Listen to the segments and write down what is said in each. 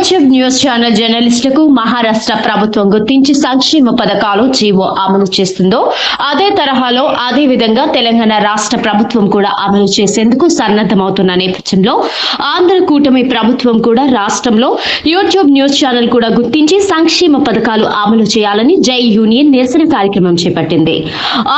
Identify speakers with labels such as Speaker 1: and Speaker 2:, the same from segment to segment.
Speaker 1: YouTube news channel జర్నలిస్టులకు మహారాష్ట్ర ప్రభుత్వం గుర్తించి సంక్షేమ పథకాలు జీవో అమలు చేస్తుందో అదే తరహాలో అదే విధంగా తెలంగాణ రాష్ట్ర ప్రభుత్వం కూడా అమలు చేసేందుకు సన్నద్ధమవుతున్న నేపథ్యంలో ఆంధ్ర కూటమి ప్రభుత్వం కూడా రాష్ట్రంలో యూట్యూబ్ న్యూస్ ఛానల్ కూడా గుర్తించి సంక్షేమ పథకాలు అమలు చేయాలని జై యూనియన్ నిరసన కార్యక్రమం చేపట్టింది.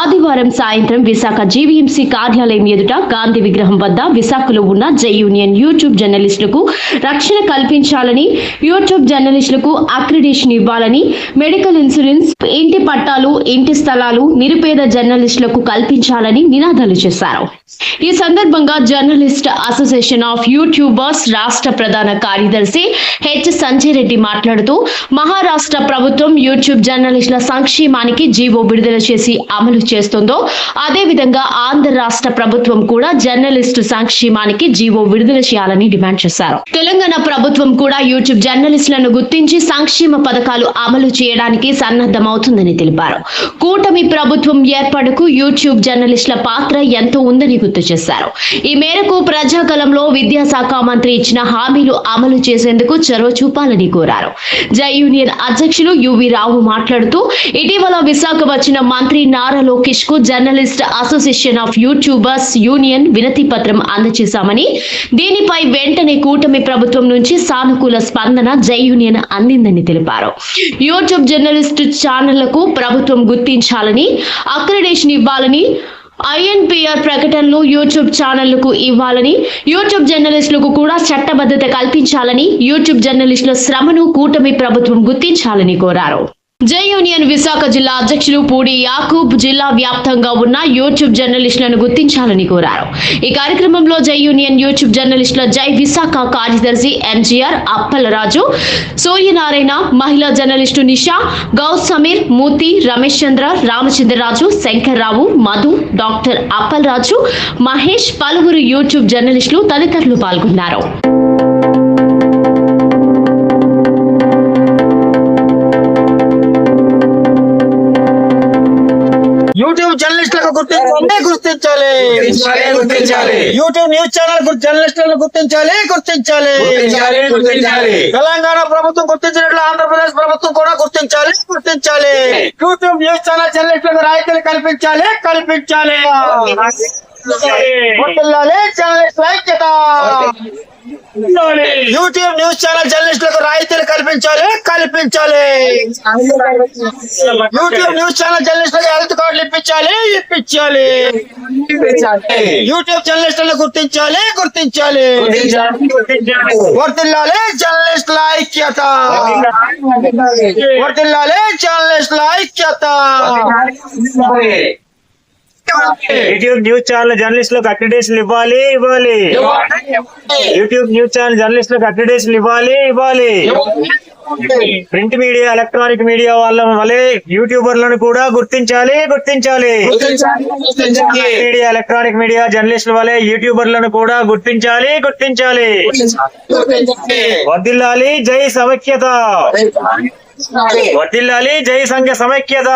Speaker 1: ఆదివారం సాయంత్రం విశాఖ జీవీఎంసీ కార్యాలయం ఎదుట గాంధీ విగ్రహం వద్ద విశాఖలో ఉన్న జై యూనియన్ యూట్యూబ్ జర్నలిస్టులకు రక్షణ కల్పించాలని యూట్యూబ్ జర్నలిస్టులకు అక్రిడేషన్ ఇవ్వాలని మెడికల్ ఇన్సూరెన్స్ ఇంటి పట్టాలు ఇంటి స్థలాలు నిరుపేద జర్నలిస్టులకు కల్పించాలని నినాదాలు చేశారు. ఈ సందర్భంగా జర్నలిస్ట్ అసోసియేషన్ ఆఫ్ యూట్యూబర్స్ రాష్ట్ర ప్రధాన కార్యదర్శి హెచ్ సంజయ్ రెడ్డి మాట్లాడుతూ మహారాష్ట్ర ప్రభుత్వం యూట్యూబ్ జర్నలిస్టుల సంక్షేమానికి జీవో విడుదల చేసి అమలు చేస్తుందో అదే విధంగా ఆంధ్ర రాష్ట్ర ప్రభుత్వం కూడా జర్నలిస్టు సంక్షేమానికి జీవో విడుదల చేయాలని డిమాండ్ చేశారు. తెలంగాణ ప్రభుత్వం కూడా యూట్యూబ్ జర్నలిస్టులను గుర్తించి సంక్షేమ పథకాలు అమలు చేయడానికి సన్నద్ధమవుతుందని తెలిపారు. కూటమి ప్రభుత్వం ఏర్పాటుకు యూట్యూబ్ జర్నలిస్టుల పాత్ర ఎంతో ఉందని గుర్తు చేశారు. ఈ మేరకు ప్రజాకాలంలో విద్యాశాఖ మంత్రి ఇచ్చిన హామీలు అమలు చేసేందుకు చొరవ చూపాలని కోరారు. జై యూనియన్ అధ్యక్షులు యువి రావు మాట్లాడుతూ ఇటీవల విశాఖ వచ్చిన మంత్రి Nara లోకేష్కు journalist association of YouTubers union వినతి పత్రం అందజేశామని దీనిపై వెంటనే కూటమి ప్రభుత్వం నుంచి సానుకూల స్పందన జై యూనియన్ అందిందని తెలిపారు. యూట్యూబ్ జర్నలిస్ట్ ఛానళ్ళకు ప్రభుత్వం గుర్తించాలని అక్రిడేషన్ ఇవ్వాలని ఐఎన్పిఆర్ ప్రకటనలు యూట్యూబ్ ఛానళ్ళకు ఇవ్వాలని యూట్యూబ్ జర్నలిస్టులకు కూడా చట్టబద్ధత కల్పించాలని యూట్యూబ్ జర్నలిస్టుల శ్రమను కూటమి ప్రభుత్వం గుర్తించాలని కోరారు. జై యూనియన్ విశాఖ జిల్లా అధ్యక్షులు పూడి యాకూబ్ జిల్లా వ్యాప్తంగా ఉన్న యూట్యూబ్ జర్నలిస్టులను గుర్తించాలని కోరారు. ఈ కార్యక్రమంలో జై యూనియన్ యూట్యూబ్ జర్నలిస్టుల జై విశాఖ కార్యదర్శి ఎంజీఆర్ అప్పలరాజు సూర్యనారాయణ మహిళా జర్నలిస్టు నిషా గౌస్ సమీర్ మూర్తి రమేష్ చంద్ర రామచంద్రరాజు శంకర్రావు మధు డాక్టర్ అప్పలరాజు మహేష్ పలువురు యూట్యూబ్ జర్నలిస్టులు తదితరులు పాల్గొన్నారు.
Speaker 2: యూట్యూబ్ జర్నలిస్టులకు గుర్తించాలి. గుర్తించాలి.
Speaker 3: గుర్తించాలి.
Speaker 2: యూట్యూబ్ న్యూస్ ఛానల్ జర్నలిస్టులను గుర్తించాలి గుర్తించాలి.
Speaker 3: గుర్తించాలి.
Speaker 2: తెలంగాణ ప్రభుత్వం గుర్తించినట్లు ఆంధ్రప్రదేశ్ ప్రభుత్వం కూడా గుర్తించాలి గుర్తించాలి. యూట్యూబ్ న్యూస్ ఛానల్ జర్నలిస్టులకు రాయితీలు కల్పించాలి కల్పించాలి. యూట్యూబ్ న్యూస్ ఛానల్ జర్నలిస్టులకు రాయితీలు కల్పించాలి కల్పించాలి. యూట్యూబ్ న్యూస్ ఛానల్ జర్నలిస్టులకు హెల్త్ కార్డులు ఇప్పించాలి ఇప్పించాలి. యూట్యూబ్ జర్నలిస్టులను గుర్తించాలి గుర్తించాలి. వర్తిల్లాలి జర్నలిస్టుల ఐక్యత. వర్తిల్లాలి జర్నలిస్టుల ఐక్యత.
Speaker 4: యూట్యూబ్ న్యూస్ ఛానల్ జర్నలిస్టులకు అక్రిడేషన్ ఇవ్వాలి ఇవ్వాలి. యూట్యూబ్ న్యూస్ ఛానల్ జర్నలిస్టులకు అక్రిడేషన్ ఇవ్వాలి ఇవ్వాలి. ప్రింట్ మీడియా ఎలక్ట్రానిక్ మీడియా వాళ్ళ వలె యూట్యూబర్లను కూడా గుర్తించాలి గుర్తించాలి. మీడియా ఎలక్ట్రానిక్ మీడియా జర్నలిస్టుల వలె యూట్యూబర్లను కూడా గుర్తించాలి గుర్తించాలి. వర్దిల్లాలి జై సమైక్యత. వర్దిల్లాలి జై సంఘ సమైక్యత.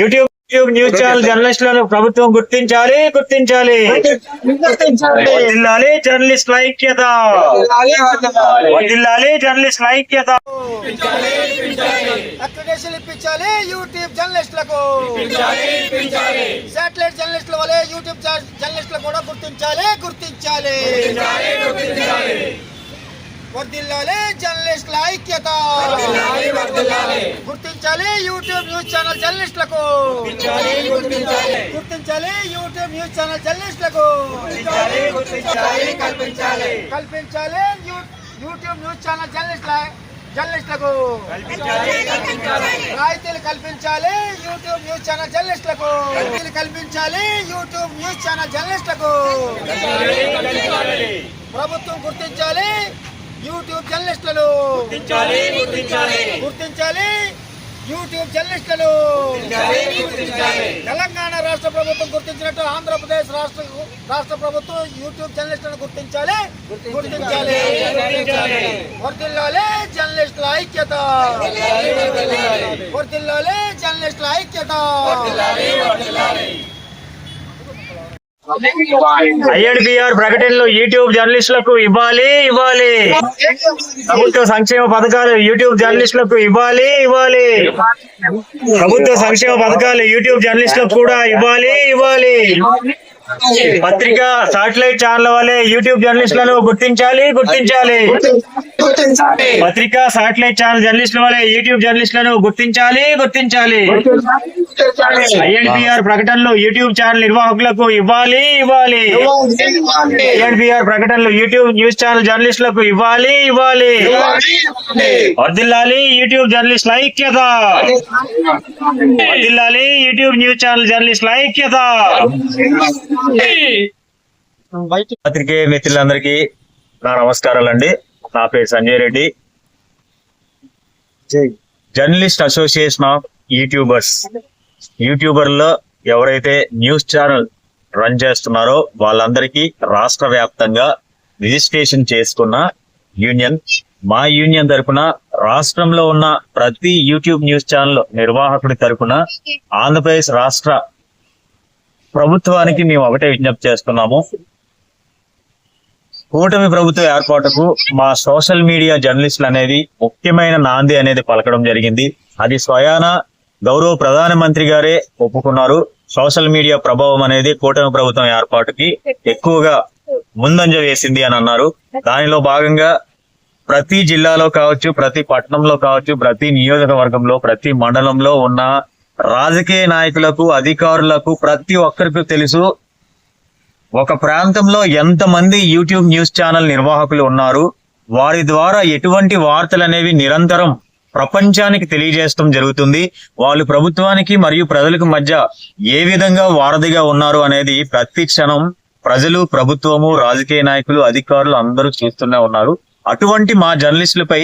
Speaker 4: యూట్యూబ్ యూట్యూబ్ న్యూస్ ఛానల్ జర్నలిస్టులను ప్రభుత్వం గుర్తించాలి గుర్తించాలి. వర్దిల్లాలి జర్నలిస్టుల ఐక్యత వర్దిల్లాలి జర్నలిస్టుల ఐక్యత
Speaker 2: అక్రిడేషన్ ఇప్పించాలి యూట్యూబ్ జర్నలిస్టులకు శాటిలైట్ జర్నలిస్టుల వలె యూట్యూబ్ జర్- జర్నలిస్టులు కూడా గుర్తించాలి గుర్తించాలి. వర్దిల్లాలి జర్నలిస్టుల ఐక్యత గుర్తించాలి యూట్యూబ్ న్యూస్ ఛానల్ జర్నలిస్టులకు గుర్తించాలి యూట్యూబ్ న్యూస్ ఛానల్ జర్నలిస్టులకు కల్పించాలి యూ- యూట్యూబ్ న్యూస్ ఛానల్ జర్నలిస్టుల జర్నలిస్టులకు రాయితీలు కల్పించాలి యూట్యూబ్ న్యూస్ ఛానల్ జర్నలిస్టులకు రాయితీలు కల్పించాలి యూట్యూబ్ న్యూస్ ఛానల్ జర్నలిస్టులకు ప్రభుత్వం గుర్తించాలి యూట్యూబ్ జర్నలిస్టులను గుర్తించాలి యూట్యూబ్ జర్నలిస్టులు. తెలంగాణ రాష్ట్ర ప్రభుత్వం గుర్తించినట్టు ఆంధ్రప్రదేశ్ రాష్ట్ర రాష్ట్ర ప్రభుత్వం యూట్యూబ్ జర్నలిస్టులను గుర్తించాలి. గుర్తించాలి. వర్దిల్లాలి జర్నలిస్టుల ఐక్యత. వర్దిల్లాలి జర్నలిస్టుల ఐక్యత.
Speaker 4: ఐఎన్బిఆర్ ప్రకటనలు యూట్యూబ్ జర్నలిస్టులకు ఇవ్వాలి ఇవ్వాలి. ప్రభుత్వ సంక్షేమ పథకాలు యూట్యూబ్ జర్నలిస్టులకు ఇవ్వాలి ఇవ్వాలి. ప్రభుత్వ సంక్షేమ పథకాలు యూట్యూబ్ జర్నలిస్టులకు కూడా ఇవ్వాలి ఇవ్వాలి. పత్రిక సాటిలైట్ ఛానల్ వల్లే యూట్యూబ్ జర్నలిస్టులను గుర్తించాలి గుర్తించాలి. పత్రిక సాటిలైట్ ఛానల్ జర్నలిస్టుల వల్లే యూట్యూబ్ జర్నలిస్టులను గుర్తించాలి గుర్తించాలి. ఐఎన్పిఆర్ ప్రకటనలు యూట్యూబ్ ఛానల్ నిర్వాహకులకు ఇవ్వాలి ఇవ్వాలి. ఐఎన్పిఆర్ ప్రకటనలు యూట్యూబ్ న్యూస్ ఛానల్ జర్నలిస్టులకు ఇవ్వాలి ఇవ్వాలి. వర్దిల్లాలి యూట్యూబ్ జర్నలిస్టుల ఐక్యత. వర్దిల్లాలి యూట్యూబ్ న్యూస్ ఛానల్ జర్నలిస్టుల ఐక్యత. పత్రికే మిత్రులందరికీ నా నమస్కారాలండి. నా పేరు Sanjay Reddy. Journalist association of YouTubers. యూట్యూబర్లో ఎవరైతే న్యూస్ ఛానల్ రన్ చేస్తున్నారో వాళ్ళందరికీ రాష్ట్ర వ్యాప్తంగా రిజిస్ట్రేషన్ చేసుకున్న యూనియన్ మా యూనియన్ తరపున రాష్ట్రంలో ఉన్న ప్రతి యూట్యూబ్ న్యూస్ ఛానల్ నిర్వాహకుడి తరపున ఆంధ్రప్రదేశ్ రాష్ట్ర ప్రభుత్వానికి మేము ఒకటే విజ్ఞప్తి చేస్తున్నాము. కూటమి ప్రభుత్వ ఏర్పాటుకు మా సోషల్ మీడియా జర్నలిస్టులు అనేది ముఖ్యమైన నాంది అనేది పలకడం జరిగింది. అది స్వయాన గౌరవ ప్రధానమంత్రి గారే ఒప్పుకున్నారు. సోషల్ మీడియా ప్రభావం అనేది కూటమి ప్రభుత్వం ఏర్పాటుకి ఎక్కువగా ముందంజ వేసింది అని అన్నారు. దానిలో భాగంగా ప్రతి జిల్లాలో కావచ్చు ప్రతి పట్టణంలో కావచ్చు ప్రతి నియోజకవర్గంలో ప్రతి మండలంలో ఉన్న రాజకీయ నాయకులకు అధికారులకు ప్రతి ఒక్కరికి తెలుసు ఒక ప్రాంతంలో ఎంతమంది యూట్యూబ్ న్యూస్ ఛానల్ నిర్వాహకులు ఉన్నారు వారి ద్వారా ఎటువంటి వార్తలు అనేవి నిరంతరం ప్రపంచానికి తెలియజేయడం జరుగుతుంది వాళ్ళు ప్రభుత్వానికి మరియు ప్రజలకు మధ్య ఏ విధంగా వారధిగా ఉన్నారు అనేది ప్రతి క్షణం ప్రజలు ప్రభుత్వము రాజకీయ నాయకులు అధికారులు అందరూ చూస్తూనే ఉన్నారు. అటువంటి మా జర్నలిస్టులపై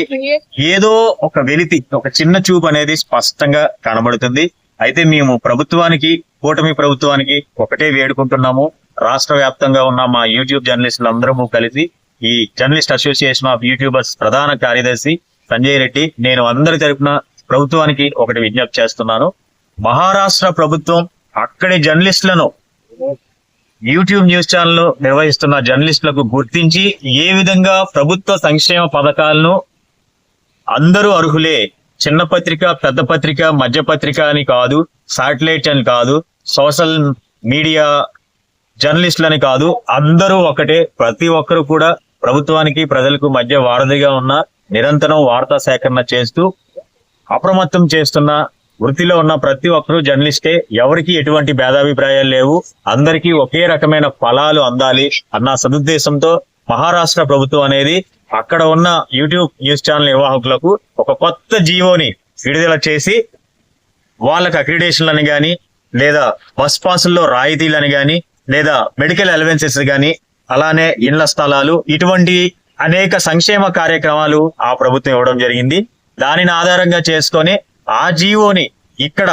Speaker 4: ఏదో ఒక వెలితి ఒక చిన్న చూపు అనేది స్పష్టంగా కనబడుతుంది. అయితే మేము ప్రభుత్వానికి కూటమి ప్రభుత్వానికి ఒకటే వేడుకుంటున్నాము. రాష్ట్ర వ్యాప్తంగా ఉన్న మా యూట్యూబ్ జర్నలిస్టులు కలిసి ఈ జర్నలిస్ట్ అసోసియేషన్ ఆఫ్ యూట్యూబర్స్ ప్రధాన కార్యదర్శి సంజయ్ రెడ్డి నేను అందరి తరపున ప్రభుత్వానికి ఒకటి విజ్ఞప్తి చేస్తున్నాను. మహారాష్ట్ర ప్రభుత్వం అక్కడి జర్నలిస్టులను యూట్యూబ్ న్యూస్ ఛానల్ నిర్వహిస్తున్న జర్నలిస్టులకు గుర్తించి ఏ విధంగా ప్రభుత్వ సంక్షేమ పథకాలను అందరూ అర్హులే చిన్న పత్రిక పెద్ద పత్రిక మధ్య పత్రిక అని కాదు సాటిలైట్ అని కాదు సోషల్ మీడియా జర్నలిస్టులని కాదు అందరూ ఒకటే. ప్రతి ఒక్కరు కూడా ప్రభుత్వానికి ప్రజలకు మధ్య వారధిగా ఉన్న నిరంతరం వార్తా సేకరణ చేస్తూ అప్రమత్తం చేస్తున్న వృత్తిలో ఉన్న ప్రతి ఒక్కరూ జర్నలిస్టే. ఎవరికి ఎటువంటి భేదాభిప్రాయాలు లేవు. అందరికీ ఒకే రకమైన ఫలాలు అందాలి అన్న సదుద్దేశంతో మహారాష్ట్ర ప్రభుత్వం అనేది అక్కడ ఉన్న యూట్యూబ్ న్యూస్ ఛానల్ నిర్వాహకులకు ఒక కొత్త జీవోని విడుదల చేసి వాళ్ళకి అక్రిడేషన్లని కానీ లేదా బస్ పాసుల్లో రాయితీలని కానీ లేదా మెడికల్ అలవెన్సెస్ కానీ అలానే ఇండ్ల స్థలాలు ఇటువంటి అనేక సంక్షేమ కార్యక్రమాలు ఆ ప్రభుత్వం ఇవ్వడం జరిగింది. దానిని ఆధారంగా చేసుకొని ఆ జీవోని ఇక్కడ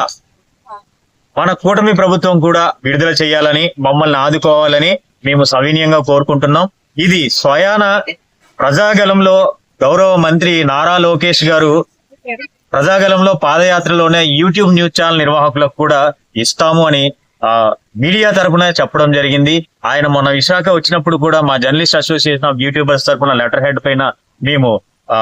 Speaker 4: మన కూటమి ప్రభుత్వం కూడా విడుదల చేయాలని మమ్మల్ని ఆదుకోవాలని మేము సవినీయంగా కోరుకుంటున్నాం. ఇది స్వయాన ప్రజాగలంలో గౌరవ మంత్రి నారా లోకేష్ గారు ప్రజాగలంలో పాదయాత్రలోనే యూట్యూబ్ న్యూస్ ఛానల్ నిర్వాహకులకు కూడా ఇస్తాము అని ఆ మీడియా తరఫున చెప్పడం జరిగింది. ఆయన మొన్న విశాఖ వచ్చినప్పుడు కూడా మా జర్నలిస్ట్ అసోసియేషన్ ఆఫ్ యూట్యూబర్స్ తరపున లెటర్ హెడ్ పైన మేము ఆ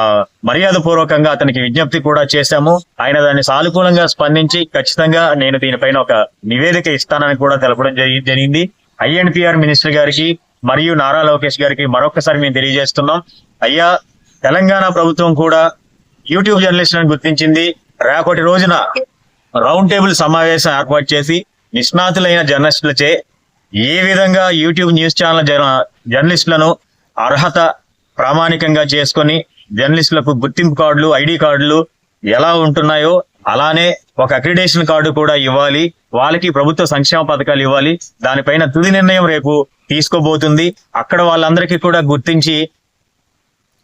Speaker 4: మర్యాద పూర్వకంగా అతనికి విజ్ఞప్తి కూడా చేశాము. ఆయన దాన్ని సానుకూలంగా స్పందించి ఖచ్చితంగా నేను దీనిపైన ఒక నివేదిక ఇస్తానని కూడా తెలపడం జరిగింది. ఐఎన్పిఆర్ మినిస్టర్ గారికి మరియు నారా లోకేష్ గారికి మరొకసారి మేము తెలియజేస్తున్నాం. అయ్యా తెలంగాణ ప్రభుత్వం కూడా యూట్యూబ్ జర్నలిస్టులను గుర్తించింది. రేపటి రోజున రౌండ్ టేబుల్ సమావేశం ఏర్పాటు చేసి నిష్ణాతులైన జర్నలిస్టులచే ఏ విధంగా యూట్యూబ్ న్యూస్ ఛానల్ జర్న- జర్నలిస్టులను అర్హత ప్రామాణికంగా చేసుకొని జర్నలిస్టులకు గుర్తింపు కార్డులు ఐడి కార్డులు ఎలా ఉంటున్నాయో అలానే ఒక అక్రిడేషన్ కార్డు కూడా ఇవ్వాలి. వాళ్ళకి ప్రభుత్వ సంక్షేమ పథకాలు ఇవ్వాలి. దానిపైన తుది నిర్ణయం రేపు తీసుకోబోతుంది. అక్కడ వాళ్ళందరికీ కూడా గుర్తించి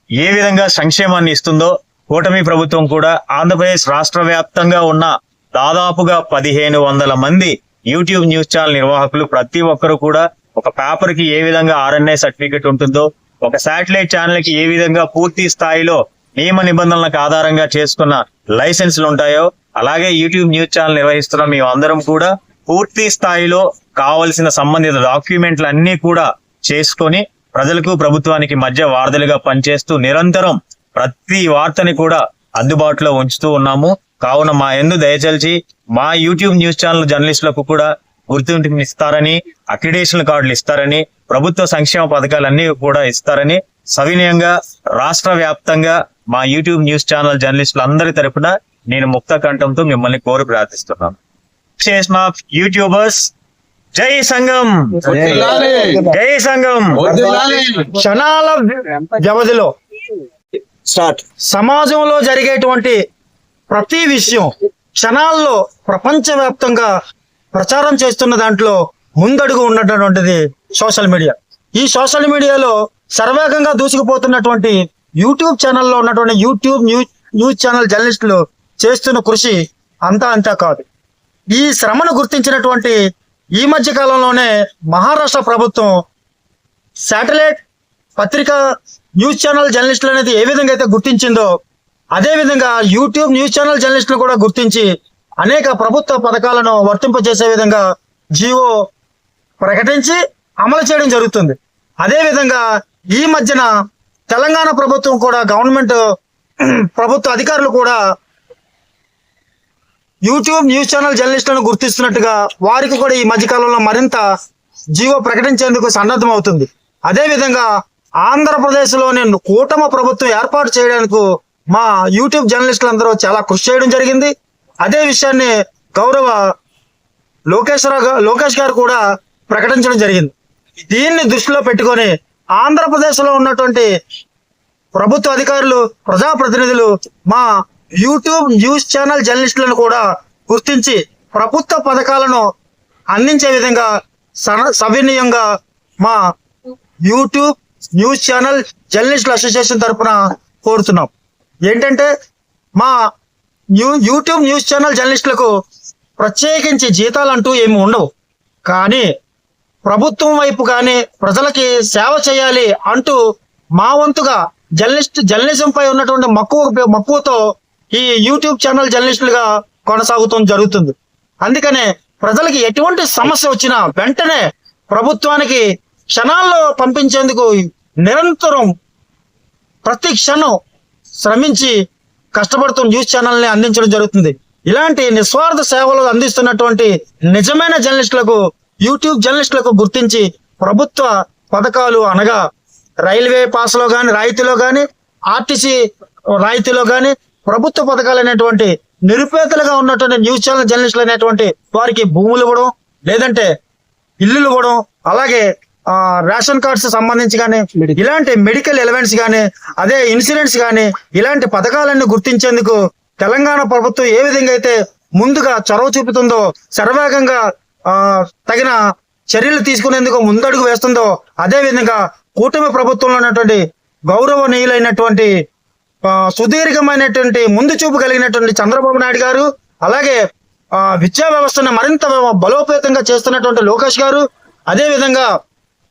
Speaker 4: ఏ విధంగా సంక్షేమాన్ని ఇస్తుందో కూటమి ప్రభుత్వం కూడా ఆంధ్రప్రదేశ్ రాష్ట్ర వ్యాప్తంగా ఉన్న దాదాపుగా పదిహేను వందల మంది యూట్యూబ్ న్యూస్ ఛానల్ నిర్వాహకులు ప్రతి ఒక్కరు కూడా ఒక పేపర్కి ఏ విధంగా ఆర్ఎన్ఐ సర్టిఫికేట్ ఉంటుందో ఒక శాటిలైట్ ఛానల్కి ఏ విధంగా పూర్తి స్థాయిలో నియమ నిబంధనలకు ఆధారంగా చేసుకున్న లైసెన్సులు ఉంటాయో అలాగే యూట్యూబ్ న్యూస్ ఛానల్ నిర్వహిస్తున్న మేము అందరం కూడా పూర్తి స్థాయిలో కావలసిన సంబంధిత డాక్యుమెంట్లు అన్ని కూడా చేసుకొని ప్రజలకు ప్రభుత్వానికి మధ్య వార్తలుగా పనిచేస్తూ నిరంతరం ప్రతి వార్తని కూడా అందుబాటులో ఉంచుతూ ఉన్నాము. కావున మా ఎందు దయచల్చి మా యూట్యూబ్ న్యూస్ ఛానల్ జర్నలిస్టులకు కూడా గుర్తింపు ఇస్తారని అక్రిడేషన్ కార్డులు ఇస్తారని ప్రభుత్వ సంక్షేమ పథకాలన్నీ కూడా ఇస్తారని సవినయంగా రాష్ట్ర వ్యాప్తంగా మా యూట్యూబ్ న్యూస్ ఛానల్ జర్నలిస్టులు అందరి తరపున నేను ముక్త కంఠంతో మిమ్మల్ని కోరి ప్రార్థిస్తున్నాను. చేసిన యూట్యూబర్స్ జై సంఘం! జై సంఘం!
Speaker 2: క్షణాల వ్యవధిలో
Speaker 3: స్టార్ట్.
Speaker 2: సమాజంలో జరిగేటువంటి ప్రతి విషయం క్షణాల్లో ప్రపంచవ్యాప్తంగా ప్రచారం చేస్తున్న దాంట్లో ముందడుగు ఉన్నటువంటిది సోషల్ మీడియా. ఈ సోషల్ మీడియాలో సర్వేగంగా దూసుకుపోతున్నటువంటి యూట్యూబ్ ఛానల్లో ఉన్నటువంటి యూట్యూబ్ న్యూస్ న్యూస్ ఛానల్ జర్నలిస్టులు చేస్తున్న కృషి అంతా అంతా కాదు. ఈ శ్రమను గుర్తించినటువంటి ఈ మధ్య కాలంలోనే మహారాష్ట్ర ప్రభుత్వం శాటిలైట్ పత్రిక న్యూస్ ఛానల్ జర్నలిస్టులు అనేది ఏ విధంగా అయితే గుర్తించిందో అదే విధంగా యూట్యూబ్ న్యూస్ ఛానల్ జర్నలిస్టులు కూడా గుర్తించి అనేక ప్రభుత్వ పథకాలను వర్తింపజేసే విధంగా జీవో ప్రకటించి అమలు చేయడం జరుగుతుంది. అదేవిధంగా ఈ మధ్యన తెలంగాణ ప్రభుత్వం కూడా గవర్నమెంట్ ప్రభుత్వ అధికారులు కూడా యూట్యూబ్ న్యూస్ ఛానల్ జర్నలిస్టులను గుర్తిస్తున్నట్టుగా వారికి కూడా ఈ మధ్యకాలంలో మరింత జీవో ప్రకటించేందుకు సన్నద్ధం అవుతుంది అదే విధంగా కూటమి ప్రభుత్వం ఏర్పాటు చేయడానికి మా యూట్యూబ్ జర్నలిస్టులందరూ చాలా కృషి చేయడం జరిగింది. అదే విషయాన్ని గౌరవ లోకేశ్వర లోకేష్ గారు కూడా ప్రకటించడం జరిగింది. దీన్ని దృష్టిలో పెట్టుకొని ఆంధ్రప్రదేశ్లో ఉన్నటువంటి ప్రభుత్వ అధికారులు ప్రజాప్రతినిధులు మా యూట్యూబ్ న్యూస్ ఛానల్ జర్నలిస్టులను కూడా గుర్తించి ప్రభుత్వ పథకాలను అందించే విధంగా సవినీయంగా సవినయంగా మా యూట్యూబ్ న్యూస్ ఛానల్ జర్నలిస్టుల అసోసియేషన్ తరపున కోరుతున్నాం. ఏంటంటే మా న్యూ యూట్యూబ్ న్యూస్ ఛానల్ జర్నలిస్టులకు ప్రత్యేకించి జీతాలు అంటూ ఏమి ఉండవు. కానీ ప్రభుత్వం వైపు కానీ ప్రజలకి సేవ చేయాలి అంటూ మా వంతుగా జర్నలిస్ట్ జర్నలిజం పై ఉన్నటువంటి మక్కువ మక్కువతో ఈ యూట్యూబ్ ఛానల్ జర్నలిస్టులుగా కొనసాగుతాం జరుగుతుంది. అందుకనే ప్రజలకి ఎటువంటి సమస్య వచ్చినా వెంటనే ప్రభుత్వానికి క్షణాల్లో పంపించేందుకు నిరంతరం ప్రతి క్షణం శ్రమించి కష్టపడుతూ న్యూస్ ఛానల్ని అందించడం జరుగుతుంది. ఇలాంటి నిస్వార్థ సేవలు అందిస్తున్నటువంటి నిజమైన జర్నలిస్టులకు యూట్యూబ్ జర్నలిస్టులకు గుర్తించి ప్రభుత్వ పథకాలు అనగా రైల్వే పాస్లో గాని రాయితీలో గాని ఆర్టీసీ రాయితీలో గాని ప్రభుత్వ పథకాలు అనేటువంటి నిరుపేదలుగా ఉన్నటువంటి న్యూస్ ఛానల్ జర్నలిస్టులు అనేటువంటి వారికి భూములు ఇవ్వడం లేదంటే ఇల్లులు ఇవ్వడం అలాగే ఆ, రేషన్ కార్డ్స్ సంబంధించి కానీ ఇలాంటి మెడికల్ ఎలిమెంట్స్ కానీ అదే ఇన్సూరెన్స్ కానీ ఇలాంటి పథకాలన్నీ గుర్తించేందుకు తెలంగాణ ప్రభుత్వం ఏ విధంగా అయితే ముందుగా చొరవ చూపుతుందో శరవేగంగా ఆ, తగిన చర్యలు తీసుకునేందుకు ముందడుగు వేస్తుందో అదే విధంగా కూటమి ప్రభుత్వంలో ఉన్నటువంటి గౌరవనీయులైనటువంటి సుదీర్ఘమైనటువంటి ముందు చూపు కలిగినటువంటి చంద్రబాబు నాయుడు గారు అలాగే ఆ, విద్యా వ్యవస్థను మరింత బలోపేతంగా చేస్తున్నటువంటి లోకేష్ గారు అదే విధంగా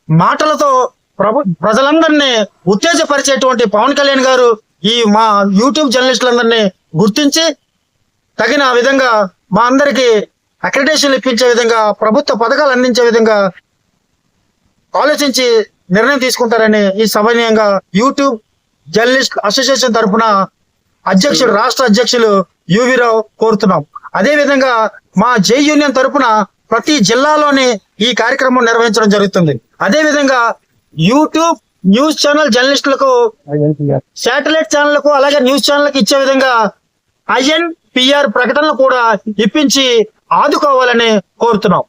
Speaker 2: మాటలతో ప్రభు ప్రజలందరినీ ఉత్తేజపరిచేటువంటి పవన్ కళ్యాణ్ గారు ఈ మా యూట్యూబ్ జర్నలిస్టులందరినీ గుర్తించి తగిన విధంగా మా అందరికీ అక్రిడేషన్ ఇప్పించే విధంగా ప్రభుత్వ పథకాలు అందించే విధంగా ఆలోచించి నిర్ణయం తీసుకుంటారని ఈ సమన్వయంగా యూట్యూబ్ జర్నలిస్ట్ అసోసియేషన్ తరఫున అధ్యక్షుడు రాష్ట్ర అధ్యక్షులు యువిరావు కోరుతున్నాం. అదే విధంగా మా జై యూనియన్ తరఫున ప్రతి జిల్లాలోని ఈ కార్యక్రమం నిర్వహించడం జరుగుతుంది. అదే విధంగా యూట్యూబ్ న్యూస్ ఛానల్ జర్నలిస్టులకు శాటిలైట్ ఛానళ్ళకు అలాగే న్యూస్ ఛానళ్ళకి ఇచ్చే విధంగా ఐఎన్ పిఆర్ ప్రకటనలు కూడా ఇప్పించి ఆదుకోవాలని కోరుతున్నాం.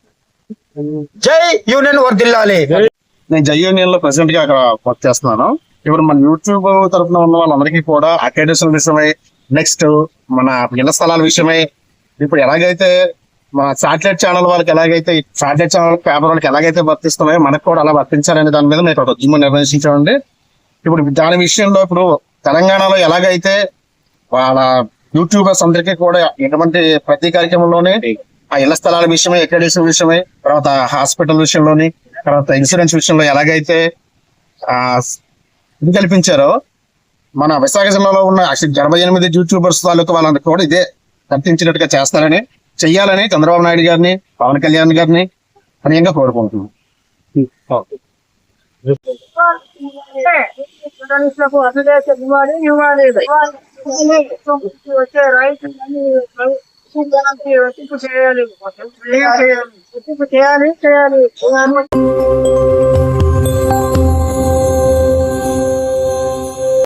Speaker 2: జై యూనియన్ వర్దిల్లాలి
Speaker 3: నేను జైయూనియన్లో ప్రెసిడెంట్గా అక్కడ వర్క్ చేస్తున్నాను. ఇప్పుడు మన యూట్యూబ్ తరఫున ఉన్న వాళ్ళందరికీ కూడా అక్రెడిషన్ విషయమై నెక్స్ట్ మన ఇళ్ళ స్థలాల విషయమై ఇప్పుడు ఎలాగైతే మన శాటిలైట్ ఛానల్ వాళ్ళకి ఎలాగైతే శాటిలైట్ ఛానల్ పేపర్ వాళ్ళకి ఎలాగైతే వర్తిస్తున్నాయో మనకు కూడా అలా వర్తించాలనే దాని మీద నేను ఒక ఉద్యమం నిర్వహించామండి ఇప్పుడు దాని విషయంలో ఇప్పుడు తెలంగాణలో ఎలాగైతే వాళ్ళ యూట్యూబర్స్ అందరికీ కూడా ఎటువంటి ప్రతి కార్యక్రమంలోనే ఆ ఇళ్ళ స్థలాల విషయమై అక్రెడిషన్ విషయమై తర్వాత హాస్పిటల్ విషయంలోని తర్వాత ఇన్సూరెన్స్ విషయంలో ఎలాగైతే ఆ ఇది కల్పించారో మన విశాఖ జిల్లాలో ఉన్న ఎనభై ఎనిమిది యూట్యూబర్స్ తాలూకు వాళ్ళందరికీ కూడా ఇదే కల్పించినట్టుగా చేస్తారని చెయ్యాలని చంద్రబాబు నాయుడు గారిని పవన్ కళ్యాణ్ గారిని ప్రియంగా కోరుకుంటున్నాం
Speaker 2: ఇవ్వాలి ఇవ్వాలి వచ్చే రైతులని రైతులకి చేయాలి ఒత్తిడి చేయాలి చేయాలి చేయాలి